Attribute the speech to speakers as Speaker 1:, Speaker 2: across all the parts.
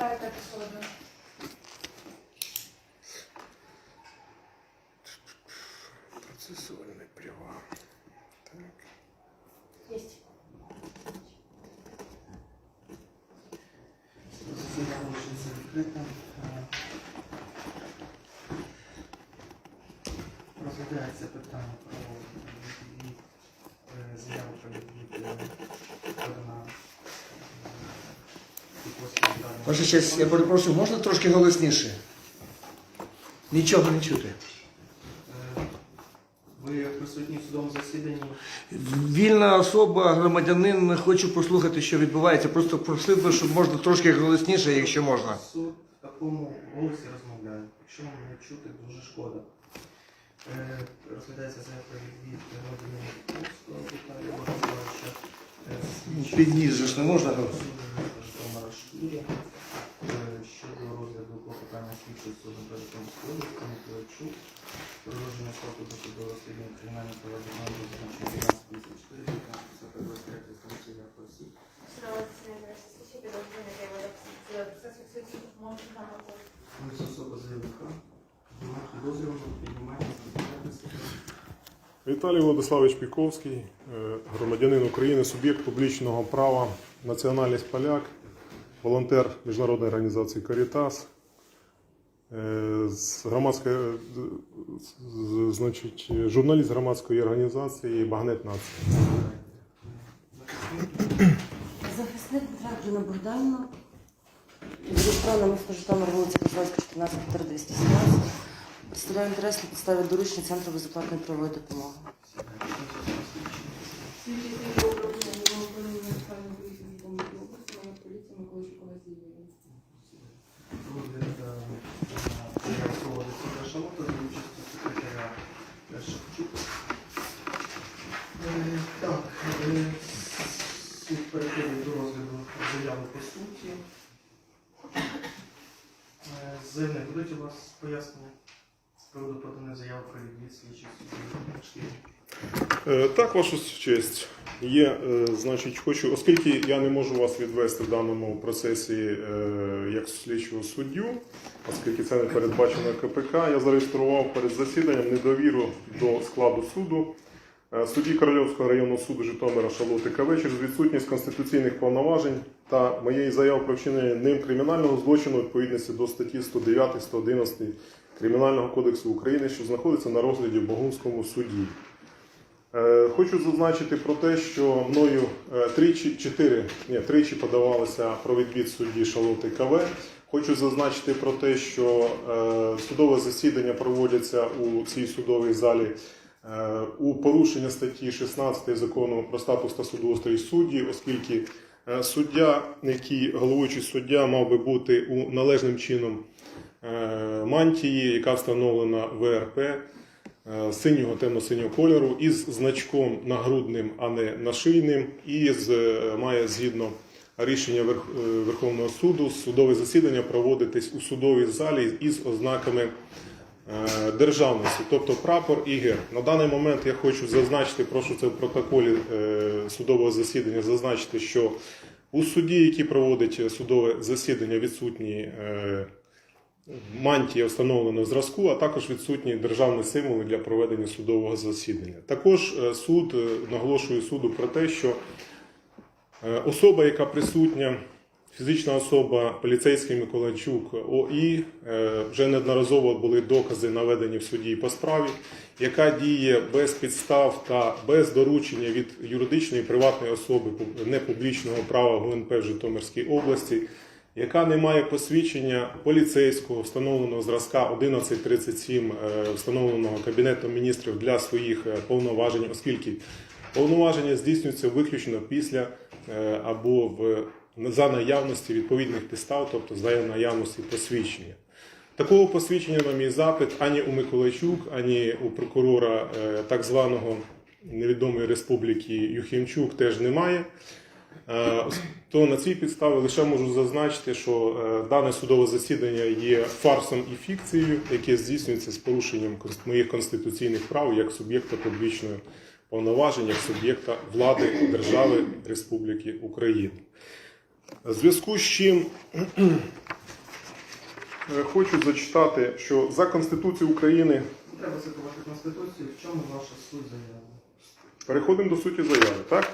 Speaker 1: Кам'янська повертаєте епізоду.
Speaker 2: Права. Так.
Speaker 1: Есть.
Speaker 3: Засідання вважається відкритим. Е, Розглядається питання про відвід е, заяву про відвід е, подана е, Кікоської Віталії
Speaker 2: Ваша честь, я перепрошую, можна трошки голосніше? Нічого не чути.
Speaker 3: Е, Ви присутні в судовому засіданні.
Speaker 2: Вільна особа, громадянин, хочу послухати, що відбувається. Просто просив би, щоб можна трошки голосніше, якщо можна.
Speaker 3: Суд в такому голосі розмовляє. Якщо вам не чути, дуже шкода. Е, Розглядається заява про відвід громадянина е,
Speaker 2: Підніс же ж не можна голосити.
Speaker 3: Е, Щодо розгляду клопотання слідчого суду Бережкомської області Миколайчук. Продовження строку до судового розслідування кримінального провадження до закінчення 12 тисяч 4, 19 23 осіб. Особа заявника. Підозрюваного,
Speaker 4: Віталій Владиславович Піковський, е, громадянин України, суб'єкт публічного права, національність поляк, волонтер міжнародної організації Карітас, е, з громадської, значить, журналіст громадської організації Багнет Нації.
Speaker 5: Захисник Петра Джина Богданівна. Зареєстрована місто Житомир, вулиця Козловська, 14, 217. Представляю інтерес на підставі доручення Центру безоплатної правової допомоги.
Speaker 3: Розгляд заяви проводиться за шалота за участю секретаря Шевчук. Е, Так, суд переходить до розгляду заяви по суті. Заявник, будуть у вас пояснення з приводу поданої заяви про відвід слідчих судів?
Speaker 4: Е, Так, ваша честь. Є, е, значить, хочу, оскільки я не можу вас відвести в даному процесі е, як слідчого суддю, оскільки це не передбачено КПК, я зареєстрував перед засіданням недовіру до складу суду. Судді Корольовського районного суду Житомира Шалоти КВ через відсутність конституційних повноважень та моєї заяви про вчинення ним кримінального злочину відповідності до статті 109 111 Кримінального кодексу України, що знаходиться на розгляді в Богунському суді. Е, Хочу зазначити про те, що мною е, тричі, чотири, ні, тричі подавалося про відвід судді Шалоти КВ. Хочу зазначити про те, що е, судове засідання проводяться у цій судовій залі у порушення статті 16 закону про статус та судоустрій судді, оскільки суддя, який головуючий суддя, мав би бути у належним чином мантії, яка встановлена ВРП синього темно-синього кольору із значком нагрудним, а не нашийним, і з, е, має згідно рішення е, Верховного суду судове засідання проводитись у судовій залі із ознаками е, державності, тобто прапор і герб. На даний момент я хочу зазначити, прошу це в протоколі е, судового засідання зазначити, що у суді, який проводить судове засідання, відсутні е, мантія встановленого зразку, а також відсутні державні символи для проведення судового засідання. Також е, суд е, наголошує суду про те, що е, особа, яка присутня, фізична особа поліцейський Миколайчук ОІ, вже неодноразово були докази наведені в суді по справі, яка діє без підстав та без доручення від юридичної приватної особи непублічного права ГУНП в Житомирській області яка не має посвідчення поліцейського встановленого зразка 1137, е, встановленого Кабінетом міністрів для своїх е, повноважень, оскільки повноваження здійснюються виключно після е, або в за наявності відповідних підстав, тобто за наявності посвідчення. Такого посвідчення на мій запит ані у Миколайчук, ані у прокурора так званого невідомої республіки Юхімчук теж немає. Е, То на цій підставі лише можу зазначити, що е, дане судове засідання є фарсом і фікцією, яке здійснюється з порушенням моїх конституційних прав як суб'єкта публічної повноважень, як суб'єкта влади держави Республіки Україна. В зв'язку з чим е, хочу зачитати, що за Конституцією України
Speaker 3: треба цитувати Конституцію. В чому ваша суть заяви?
Speaker 4: переходимо до суті заяви, так?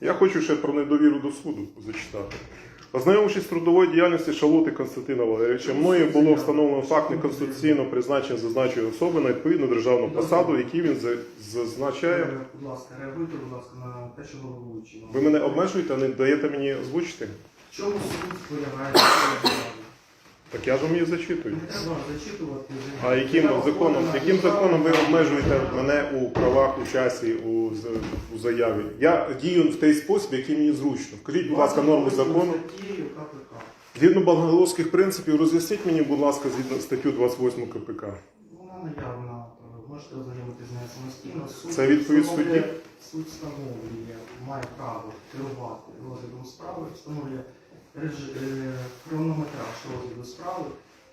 Speaker 4: Я хочу ще про недовіру до суду зачитати. Ознайомившись з трудовою діяльністю Шалоти Константина Валерійовича, мною було встановлено факт неконституційного призначення зазначеної особи на відповідну державну посаду, який він зазначає.
Speaker 3: Е, Будь ласка, реагуйте, будь ласка, на те, що головуючий вам.
Speaker 4: Ви мене обмежуєте, а не даєте мені озвучити?
Speaker 3: Чому суд полягає цієї заяви?
Speaker 4: Так я ж вам її зачитую.
Speaker 3: Не треба зачитувати.
Speaker 4: А яким законом, яким законом ви обмежуєте мене у правах у часі у, з- у заяві? Я дію в той спосіб, який мені зручно. Вкажіть, будь ласка, норму закону.
Speaker 3: Статтєю КПК.
Speaker 4: Згідно бангаловських принципів, роз'ясніть мені, будь ласка, згідно статтю 28 КПК.
Speaker 3: Вона наявна, е, можете ознайомитися з нею самостійно. Суд
Speaker 4: Це відповідь
Speaker 3: встановлює-
Speaker 4: судді?
Speaker 3: Суд встановлює, має право керувати розглядом справи, встановлює хронометраж розгляду справи.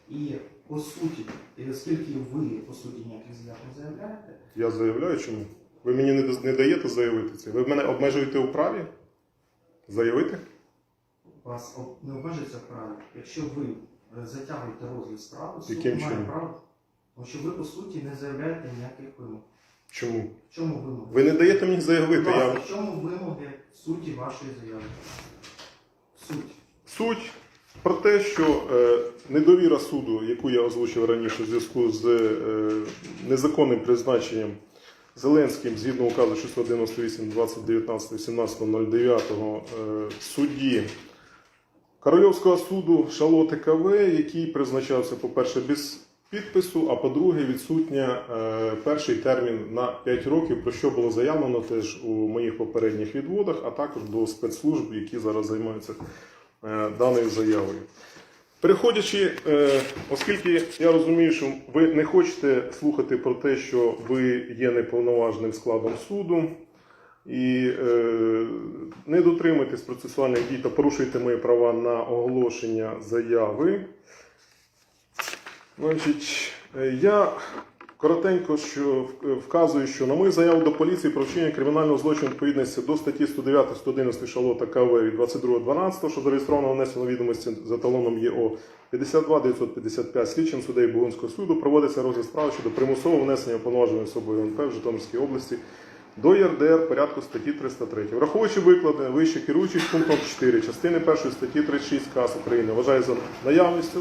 Speaker 3: І по суті, і оскільки ви по суті ніяких заяв не заявляєте,
Speaker 4: Я заявляю, чому? Ви мені не, не даєте заявити це. Ви мене обмежуєте у праві? Заявити?
Speaker 3: вас об- не обмежується в праві. Якщо ви е, затягуєте розгляд справи, суд
Speaker 4: Яким
Speaker 3: має
Speaker 4: чином?
Speaker 3: право, тому що ви по суті не заявляєте ніяких вимог.
Speaker 4: Чому?
Speaker 3: В чому вимоги?
Speaker 4: Ви не даєте мені заявити.
Speaker 3: Будь
Speaker 4: Я...
Speaker 3: В чому вимоги суті вашої заяви? Суть.
Speaker 4: Суть про те, що е, недовіра суду, яку я озвучив раніше в зв'язку з е, незаконним призначенням Зеленським згідно указу 698 2019 18.09 е, судді Корольовського суду Шалоти КВ, який призначався, по-перше, без підпису, а по-друге, відсутня е, перший термін на 5 років, про що було заявлено теж у моїх попередніх відводах, а також до спецслужб, які зараз займаються е, даною заявою. Переходячи, е, оскільки я розумію, що ви не хочете слухати про те, що ви є неповноважним складом суду, і е, не дотримуєтесь процесуальних дій та порушуєте мої права на оголошення заяви. Значить, е, я коротенько що в- вказую, що на мою заяву до поліції про вчинення кримінального злочину відповідності до статті 109 111 Шалота КВ від 22.12, що зареєстровано внесено відомості за талоном ЄО 52 955 слідчим судей Бугунського суду проводиться розгляд справи щодо примусового внесення уповноваженої особою НП в Житомирській області до ЄРДР порядку статті 303. Враховуючи викладене вище керуючись пунктом 4 частини 1 статті 36 КАС України, вважаю за наявністю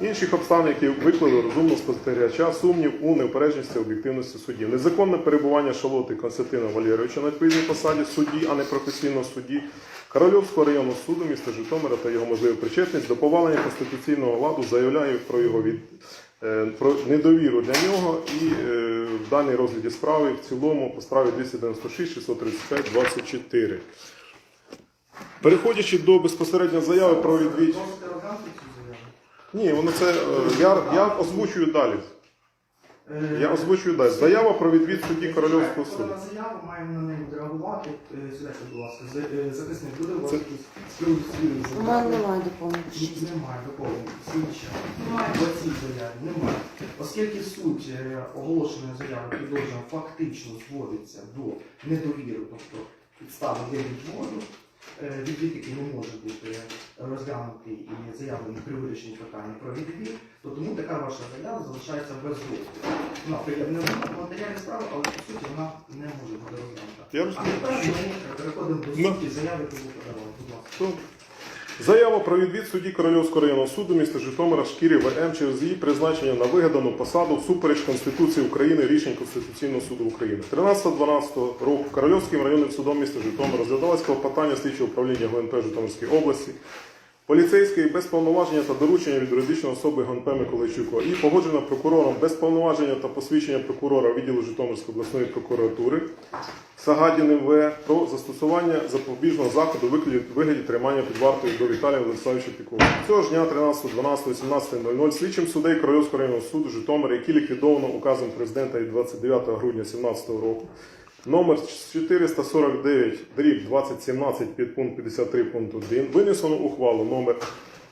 Speaker 4: інших обставин, які виклали розумно спостерігача, сумнів у неупередженості об'єктивності судді. Незаконне перебування Шалоти Константина Валерійовича на відповідній посаді судді, а не професійного судді Корольовського районного суду міста Житомира та його можливу причетність до повалення конституційного ладу заявляю про його від е, про недовіру для нього і е, в даній розгляді справи в цілому по справі 296 635 24. Переходячи до безпосередньо заяви про відвід.
Speaker 3: Просите розглянути цю заяву?
Speaker 4: Ні, воно це е, я, я озвучую далі. Я озвучую далі. Заява про відвід судді Корольовського суду.
Speaker 3: Заява, маємо на неї відреагувати. Е, Сідайте, будь ласка. Е, Захисник буде у вас якісь
Speaker 5: У мене немає доповнення.
Speaker 3: Немає доповнення. Слідча. Немає по цій заяві. Немає. Оскільки суть оголошеної заяви підозрюваного фактично зводиться до недовіри, тобто підстави для відводу, відвід, який не може бути розглянутий і заявлений при вирішенні питання про відвід, то тому така ваша заява залишається без розгляду. Вона в матеріалі справи, але по суті вона не може бути розглянута.
Speaker 4: Я
Speaker 3: А
Speaker 4: розумію.
Speaker 3: тепер ми переходимо до
Speaker 4: Ну.
Speaker 3: суті заяви, яку ви подавали. Будь ласка.
Speaker 4: Добре. Заява про відвід судді Корольовського районного суду міста Житомира Шкірі ВМ через її призначення на вигадану посаду всупереч Конституції України рішень Конституційного суду України. 13.12 року Корольовським районним судом міста Житомира розглядалось клопотання слідчого управління ГНП Житомирської області, поліцейської без повноваження та доручення від юридичної особи ГНП Миколайчука і погоджена прокурором без повноваження та посвідчення прокурора відділу Житомирської обласної прокуратури Сагадіним В про застосування запобіжного заходу вигляді, тримання під вартою до Віталія Владиславовича Пікова. Цього ж дня 13.12.18.00 слідчим судей Корольовського районного суду Житомира, який ліквідовано указом президента від 29 грудня 2017 року, номер 449 дріб 2017 під пункт 53 пункт 1 винесено ухвалу номер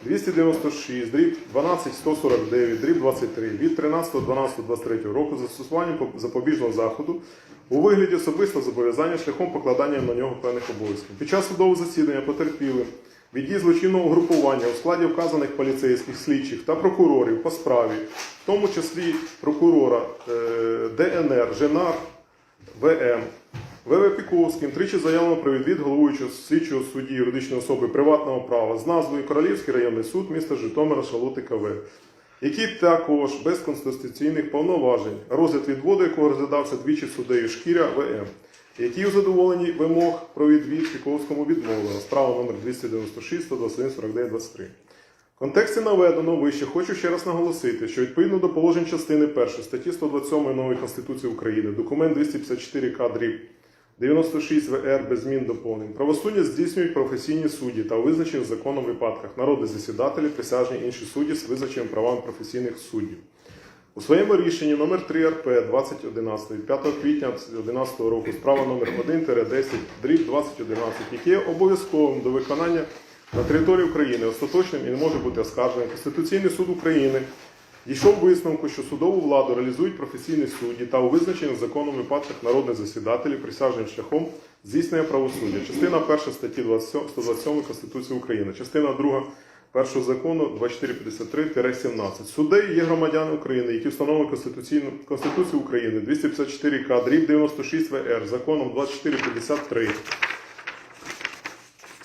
Speaker 4: 296 дріб 12149 дріб 23 від 13.12.23 року з застосуванням запобіжного заходу у вигляді особистого зобов'язання шляхом покладання на нього певних обов'язків. Під час судового засідання потерпіли від дій злочинного угрупування у складі вказаних поліцейських слідчих та прокурорів по справі, в тому числі прокурора е, ДНР, ЖЕНАР, ВМ, ВВ Піковським тричі заявлено про відвід головуючого слідчого судді юридичної особи приватного права з назвою Королівський районний суд міста Житомира Шалоти КВ, який також без конституційних повноважень, розгляд відводу якого розглядався двічі суддею Шкіря ВМ, які у задоволенні вимог про відвід Піковському відмовлено. Справа номер 296 121 49 23. В контексті наведеного вище хочу ще раз наголосити, що відповідно до положень частини 1 статті 127 нової Конституції України, документ 254 К дріб 96 ВР без змін доповнень, правосуддя здійснюють професійні судді та у визначених законом випадках народні засідателі, присяжні інші судді з визначеним правами професійних суддів. У своєму рішенні номер 3 РП 2011 від 5 квітня 2011 року справа номер 1-10 дріб 2011, яке є обов'язковим до виконання на території України остаточним і не може бути оскарженим. Конституційний суд України дійшов висновку, що судову владу реалізують професійні судді та у визначених законом випадках народні засідателі присяжним шляхом здійснення правосуддя. Частина 1 статті 27 127 Конституції України, частина 2 першого закону 2453-17. Суддеї є громадяни України, які встановлені Конституцію України 254 К, дріб 96 ВР, законом 2453.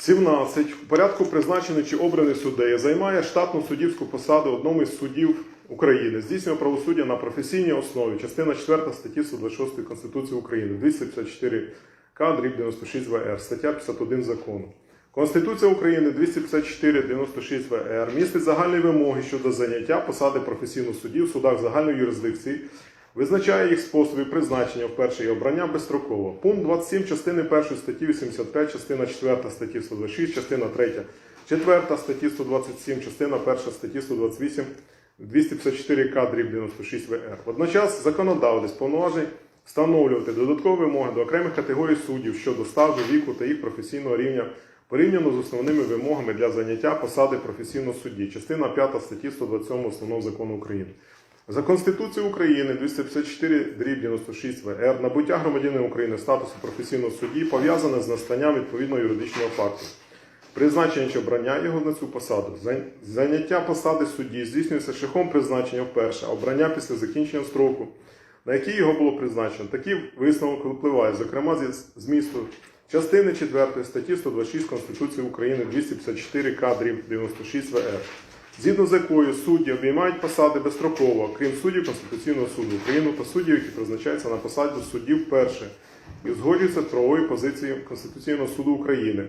Speaker 4: 17. В порядку призначений чи обраний суддею займає штатну суддівську посаду одному із суддів України, здійснює правосуддя на професійній основі, частина 4 статті 126 Конституції України, 254 К, дріб 96 ВР, стаття 51 закону. Конституція України 254 96 ВР містить загальні вимоги щодо заняття посади професійного судді в судах загальної юрисдикції, визначає їх способи призначення вперше і обрання безстроково. Пункт 27 частини 1 статті 85, частина 4 статті 126, частина 3, 4 статті 127, частина 1 статті 128, 254 К дріб 96 ВР. Водночас законодавець повноважень встановлювати додаткові вимоги до окремих категорій суддів щодо стажу, віку та їх професійного рівня порівняно з основними вимогами для заняття посади професійного судді, частина 5 статті 127 Основного закону України. За Конституцією України 254 дріб 96 ВР набуття громадянина України статусу професійного судді пов'язане з настанням відповідного юридичного факту. Призначення чи обрання його на цю посаду. Заняття посади судді здійснюється шляхом призначення вперше, а обрання після закінчення строку, на який його було призначено. Такий висновок випливає, зокрема, зі змісту частини 4 статті 126 Конституції України 254 К дріб 96 ВР згідно з якою судді обіймають посади безстроково, крім суддів Конституційного суду України та суддів, які призначаються на посаду суддів вперше, і узгоджуються з правовою позицією Конституційного суду України,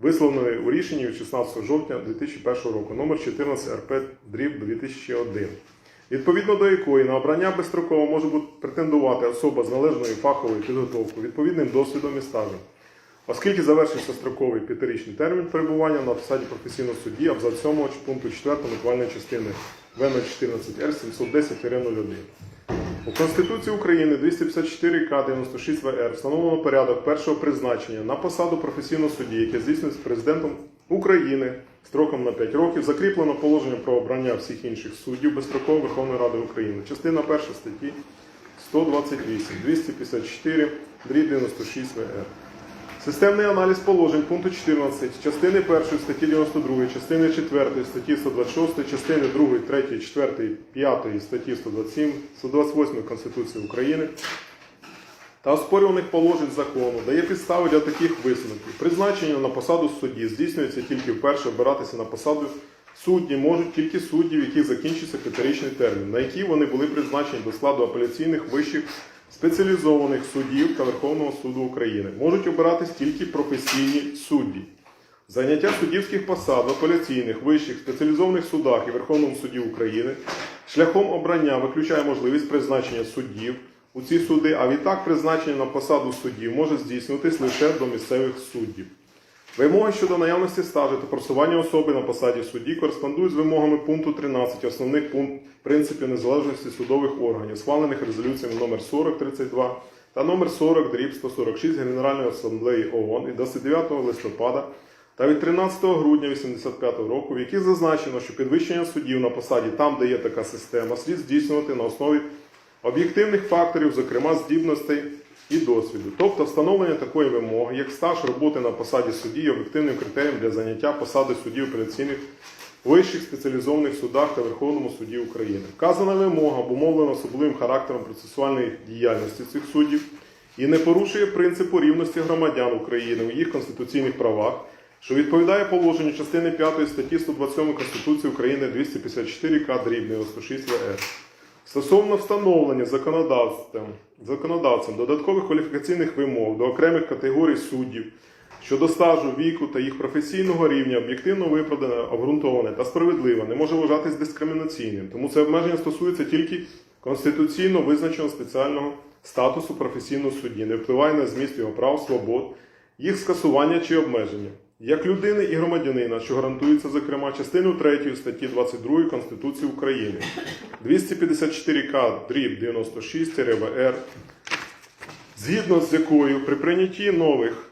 Speaker 4: висловленої у рішенні від 16 жовтня 2001 року, номер 14 РП дріб 2001. Відповідно до якої на обрання безстроково може бути претендувати особа з належною фаховою підготовкою, відповідним досвідом і стажем. Оскільки завершився строковий п'ятирічний термін перебування на посаді професійного судді, абзац 7 пункту 4 буквальної частини В014Р 710-01. У Конституції України 254 К 96 ВР встановлено порядок першого призначення на посаду професійного судді, яке здійснюється президентом України строком на 5 років, закріплено положення про обрання всіх інших суддів безстроково Верховної Ради України. Частина 1 статті 128, 254, 96 ВР. Системний аналіз положень пункту 14, частини 1 статті 92, частини 4 статті 126, частини 2, 3, 4, 5 статті 127, 128 Конституції України та оспорюваних положень закону дає підстави для таких висновків. Призначення на посаду судді здійснюється тільки вперше обиратися на посаду судді можуть тільки судді, в яких закінчиться п'ятирічний термін, на які вони були призначені до складу апеляційних вищих спеціалізованих судів та Верховного суду України. Можуть обиратись тільки професійні судді. Заняття суддівських посад в апеляційних, вищих, спеціалізованих судах і Верховному суді України шляхом обрання виключає можливість призначення суддів у ці суди, а відтак призначення на посаду суддів може здійснюватись лише до місцевих суддів. Вимоги щодо наявності стажу та просування особи на посаді судді кореспондують з вимогами пункту 13 основних пунктів принципів незалежності судових органів, схвалених резолюціями номер 4032 та номер 40 дріб 146 Генеральної асамблеї ООН від 29 листопада та від 13 грудня 1985 року, в яких зазначено, що підвищення суддів на посаді там, де є така система, слід здійснювати на основі об'єктивних факторів, зокрема здібностей і досвіду. Тобто встановлення такої вимоги, як стаж роботи на посаді судді, є об'єктивним критерієм для заняття посади судді апеляційних вищих спеціалізованих судах та Верховному суді України. Вказана вимога обумовлена особливим характером процесуальної діяльності цих суддів і не порушує принципу рівності громадян України у їх конституційних правах, що відповідає положенню частини 5 статті 127 Конституції України 254 К дріб 96 ВР. Стосовно встановлення законодавством, законодавцем додаткових кваліфікаційних вимог до окремих категорій суддів щодо стажу, віку та їх професійного рівня об'єктивно виправдане, обґрунтоване та справедливе не може вважатись дискримінаційним. Тому це обмеження стосується тільки конституційно визначеного спеціального статусу професійного судді, не впливає на зміст його прав, свобод, їх скасування чи обмеження. Як людини і громадянина, що гарантується, зокрема, частиною 3 статті 22 Конституції України, 254К дріб 96 ВР, згідно з якою при прийнятті нових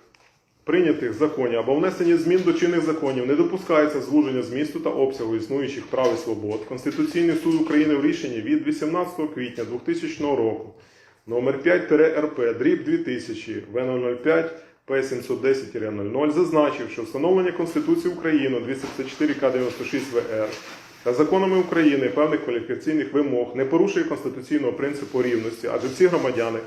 Speaker 4: прийнятих законів або внесенні змін до чинних законів не допускається звуження змісту та обсягу існуючих прав і свобод. Конституційний суд України в рішенні від 18 квітня 2000 року номер 5 РП дріб 2000 В005 П710-00 зазначив, що встановлення Конституції України 254 К 96 ВР та законами України певних кваліфікаційних вимог не порушує конституційного принципу рівності, адже всі громадяни,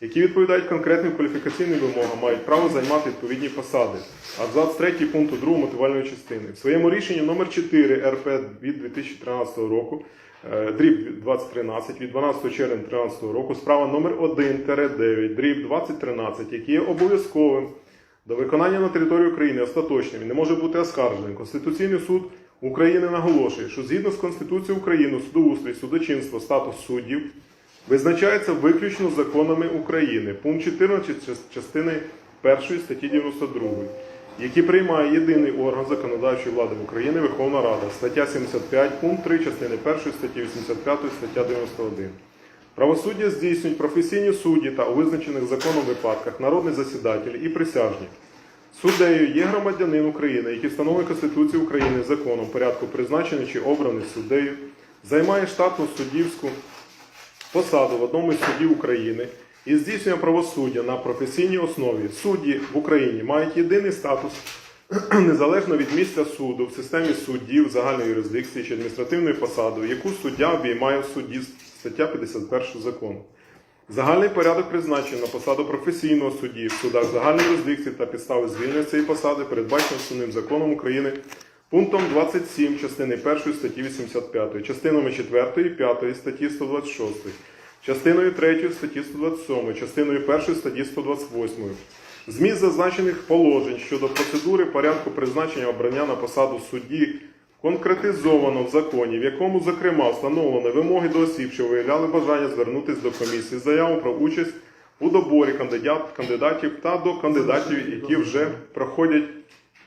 Speaker 4: які відповідають конкретним кваліфікаційним вимогам, мають право займати відповідні посади. Абзац 3 пункту 2 мотивальної частини. В своєму рішенні номер 4 РП від 2013 року дріб 2013 від 12 червня 2013 року справа номер 1-9 дріб 2013, який є обов'язковим до виконання на території України остаточним і не може бути оскарженим. Конституційний суд України наголошує, що згідно з Конституцією України судоустрій, судочинство, статус суддів визначається виключно законами України. Пункт 14 частини 1 статті 92, які приймає єдиний орган законодавчої влади в Україні Верховна Рада. Стаття 75, пункт 3 частини 1 статті 85, стаття 91. Правосуддя здійснюють професійні судді та у визначених законом випадках народні засідателі і присяжні. Суддею є громадянин України, який встановлює Конституцію України законом порядку призначений чи обраний суддею, займає штатну суддівську посаду в одному із судів України і здійснює правосуддя на професійній основі. Судді в Україні мають єдиний статус незалежно від місця суду в системі суддів загальної юрисдикції чи адміністративної посади, яку суддя обіймає в суді стаття 51 закону. Загальний порядок призначення на посаду професійного судді в судах загальної юрисдикції та підстави звільнення цієї посади передбачено основним законом України пунктом 27 частини 1 статті 85, частинами 4 і 5 статті 126, частиною 3 статті 127, частиною 1 статті 128. Зміст зазначених положень щодо процедури порядку призначення обрання на посаду судді конкретизовано в законі, в якому, зокрема, встановлено вимоги до осіб, що виявляли бажання звернутися до комісії з заявою про участь у доборі кандидат, кандидатів та до кандидатів, які вже проходять.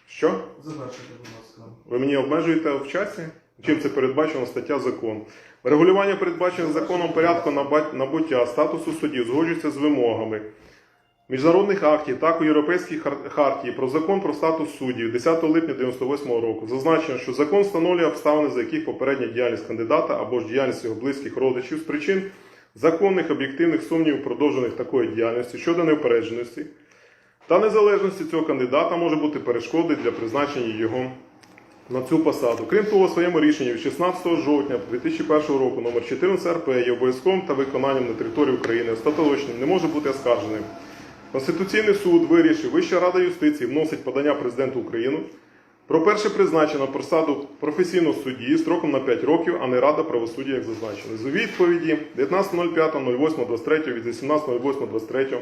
Speaker 4: Що?
Speaker 3: Завершити, будь ласка.
Speaker 4: Ви мені обмежуєте в часі? Чим це передбачено стаття закону? Регулювання передбачене законом порядку набуття статусу суддів згоджується з вимогами міжнародних актів, так і Європейській хартії про закон про статус суддів 10 липня 1998 року. Зазначено, що закон встановлює обставини, за яких попередня діяльність кандидата або ж діяльність його близьких родичів з причин законних об'єктивних сумнівів продовжених такої діяльності щодо неупередженості та незалежності цього кандидата може бути перешкодою для призначення його на цю посаду. Крім того, у своєму рішенні від 16 жовтня 2001 року номер 14 РП є обов'язковим та виконанням на території України остаточним не може бути оскарженим. Конституційний суд вирішив, Вища рада юстиції вносить подання президенту України про перше призначення посаду професійного судді строком на 5 років, а не Рада правосуддя, як зазначено. З відповіді 19.05.08.23 від 18.08.23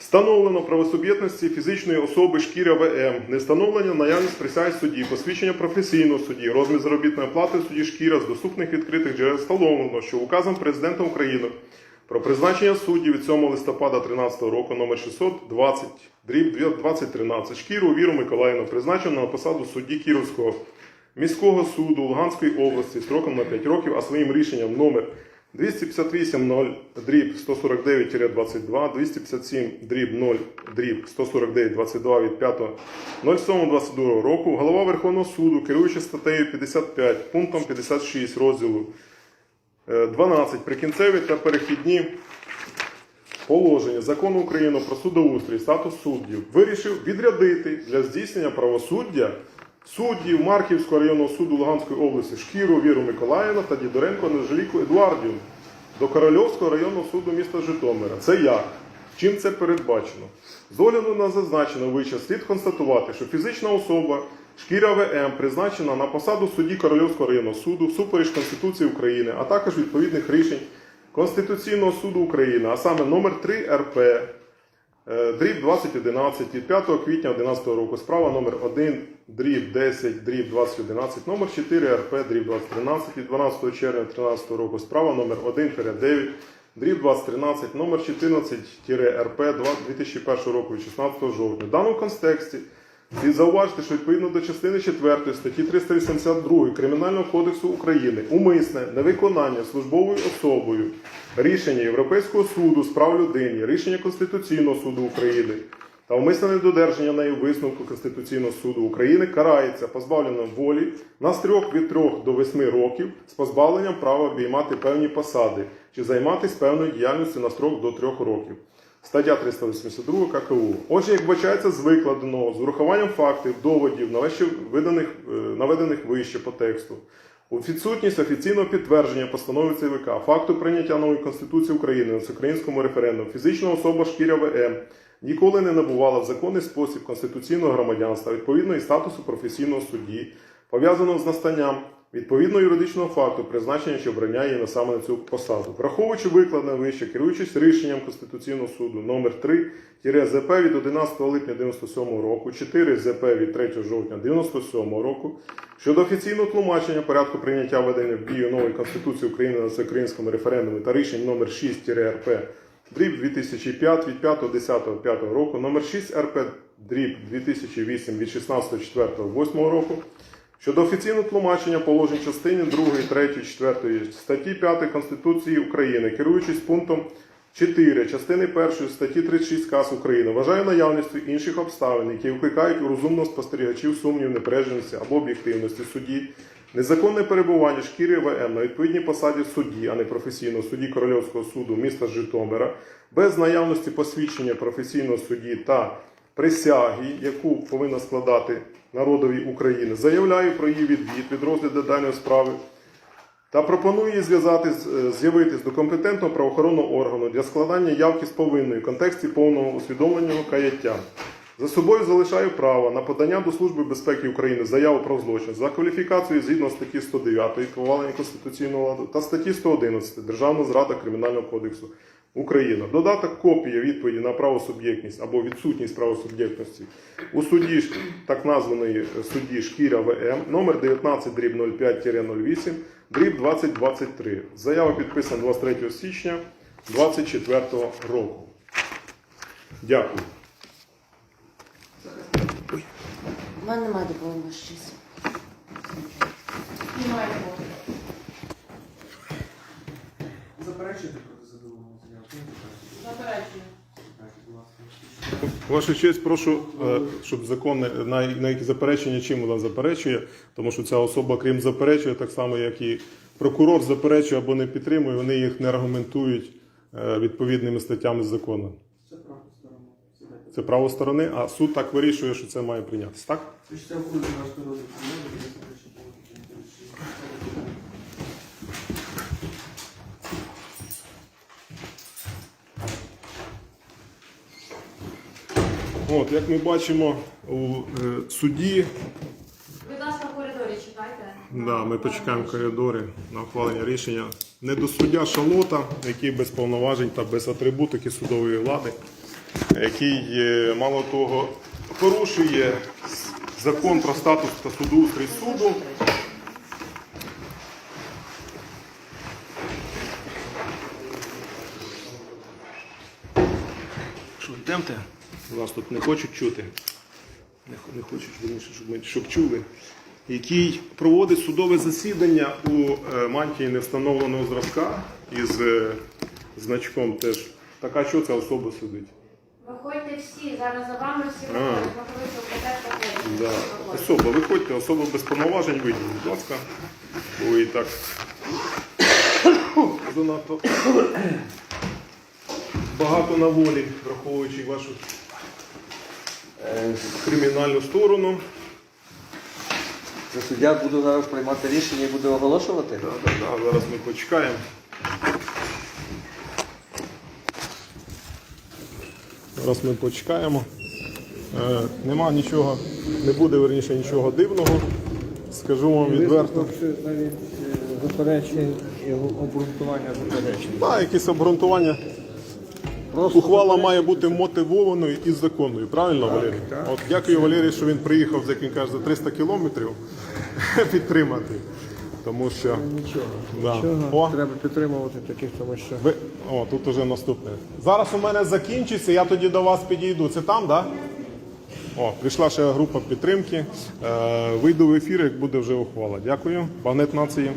Speaker 4: Встановлено правосуб'єктності фізичної особи шкіря ВМ, не встановлення наявність присяги судді, посвідчення професійного судді, розмір заробітної плати судді шкіра з доступних відкритих джерел встановлено, що указом президента України про призначення суддів від 7 листопада 2013 року номер 620 дріб 2013 шкіру Віру Миколаївну призначено на посаду судді Кіровського міського суду Луганської області строком на 5 років, а своїм рішенням номер 258 0 дріб 149-22, 257 дріб 0 дріб 149-22 від 5.07.22 року голова Верховного суду, керуючи статтею 55 пунктом 56 розділу е, 12 прикінцеві та перехідні положення закону України про судоустрій, статус суддів, вирішив відрядити для здійснення правосуддя суддів Марківського районного суду Луганської області Шкіру Віру Миколаївну та Дідоренко Нежеліку Едуардівну до Корольовського районного суду міста Житомира. Це як? Чим це передбачено? З огляду на зазначено вище слід констатувати, що фізична особа Шкіра ВМ призначена на посаду судді Корольовського районного суду всупереч Конституції України, а також відповідних рішень Конституційного суду України, а саме номер 3 РП дріб 2011 від 5 квітня 2011 року, справа номер 1 дріб 10 дріб 2011, номер 4 РП дріб 2013 від 12 червня 2013 року, справа номер 1 9 дріб 2013, номер 14 РП 2001 року від 16 жовтня. В даному контексті Слід зауважити, що відповідно до частини 4 статті 382 Кримінального кодексу України умисне невиконання службовою особою рішення Європейського суду з прав людини, рішення Конституційного суду України та умисне недодержання нею висновку Конституційного суду України карається позбавленням волі на строк від 3 до 8 років з позбавленням права обіймати певні посади чи займатися певною діяльністю на строк до 3 років. Стаття 382 ККУ. Отже, як вбачається з викладеного, з урахуванням фактів, доводів, е, наведених вище по тексту, у відсутність офіційного підтвердження постанови ЦВК, факту прийняття нової Конституції України на всеукраїнському референдумі, фізична особа Шкіря ВМ ніколи не набувала в законний спосіб конституційного громадянства відповідно і статусу професійного судді, пов'язаного з настанням відповідно юридичного факту призначення чи обрання її на саме на цю посаду. Враховуючи викладене вище, керуючись рішенням Конституційного суду номер 3 ЗП від 11 липня 97 року, 4 ЗП від 3 жовтня 97 року щодо офіційного тлумачення порядку прийняття введення в дію нової Конституції України на всеукраїнському референдумі та рішень номер 6 РП дріб 2005 від 5.10.5 року, номер 6 РП дріб 2008 від 16.04.8 року щодо офіційного тлумачення положень частини 2, 3, 4 статті 5 Конституції України, керуючись пунктом 4 частини 1 статті 36 КАС України, вважає наявністю інших обставин, які викликають у розумного спостерігачів сумнів непередженості або об'єктивності судді, незаконне перебування шкіри ВМ на відповідній посаді судді, а не професійного судді Корольовського суду міста Житомира, без наявності посвідчення професійного судді та присяги, яку повинна складати народові України, заявляю про її відвід від розгляду даної справи та пропоную її зв'язати е, з'явитись до компетентного правоохоронного органу для складання явки з повинною в контексті повного усвідомленого каяття. За собою залишаю право на подання до Служби безпеки України заяву про злочин за кваліфікацією згідно статті 109 повалення конституційного ладу та статті 111 Державна зрада Кримінального кодексу України. Додаток копія відповіді на правосуб'єктність або відсутність правосуб'єктності у суді так названої судді Шкіря ВМ номер 19 дріб 05-08 дріб 2023. Заява підписана 23 січня 2024 року. Дякую.
Speaker 5: У мене немає доповнення честь.
Speaker 1: Немає. Заперечую.
Speaker 4: Ваша честь, прошу, е, щоб закон не- на, на які заперечення чим вона заперечує, тому що ця особа, крім заперечує, так само як і прокурор заперечує або не підтримує, вони їх не аргументують е, відповідними статтями закону.
Speaker 3: Це правда сторона. Сідайте.
Speaker 4: Це право сторони, а суд так вирішує, що це має прийнятися. Так?
Speaker 3: Ви ж це входить справи, де заперечення було таке
Speaker 4: От, як ми бачимо у е, суді,
Speaker 1: Будь ласка, в коридорі чекайте.
Speaker 4: да, ми почекаємо в коридорі на ухвалення рішення. Не до суддя Шалота, який без повноважень та без атрибутики судової влади, який е, мало того порушує закон про статус та судоустрій суду. Що, йдемте? Нас тут не хочуть чути. Не, хочуть, щоб, ми, щоб чули. Який проводить судове засідання у е, мантії невстановленого зразка із е, значком теж. Така що ця особа сидить?
Speaker 1: Виходьте всі, зараз за вами всі
Speaker 4: А.
Speaker 1: виходять, ви
Speaker 4: Да. Особа, виходьте, особа без повноважень вийдіть, будь ласка. Бо і так занадто багато на волі, враховуючи вашу кримінальну сторону.
Speaker 2: Це суддя буде зараз приймати рішення і буде оголошувати?
Speaker 4: Да, да, да, зараз ми почекаємо. Зараз ми почекаємо. Е, нема нічого, не буде верніше нічого дивного. Скажу вам відверто.
Speaker 2: навіть заперечень і обґрунтування заперечень.
Speaker 4: Так, якісь обґрунтування. Ухвала має бути мотивованою і законною, правильно, Валерій? От дякую Валерію, що він приїхав, як він каже, за 300 кілометрів підтримати. Тому що
Speaker 2: Нічого.
Speaker 4: Да.
Speaker 2: Нічого.
Speaker 4: О.
Speaker 2: Треба підтримувати таких, тому що.
Speaker 4: ви. О, тут уже наступне. Зараз у мене закінчиться, я тоді до вас підійду. Це там, так? Да? О, прийшла ще група підтримки. Е, вийду в ефір, як буде вже ухвала. Дякую. Багнет нації.